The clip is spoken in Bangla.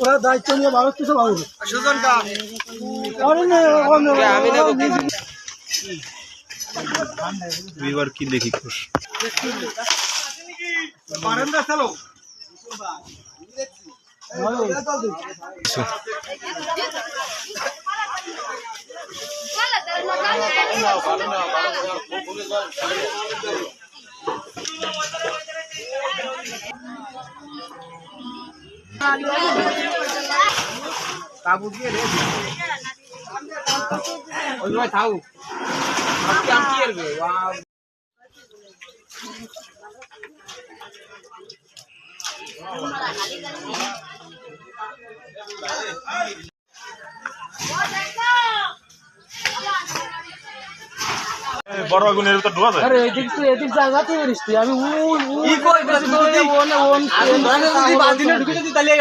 ওরা দায়িত্ব নিয়ে মানুষ কিছু ভাববে কি দেখি খুশ বারান্দা চলো কাপড় দিয়ে রে ওই ভাই থাও আজকে আমি কি করবে ওয়াও বড় আগুনের ভিতর ঢোকা যায় আরে এদিক তুই এদিক জায়গাতে পারিস তুই আমি ওই কি কই ঢুকে যদি তাহলে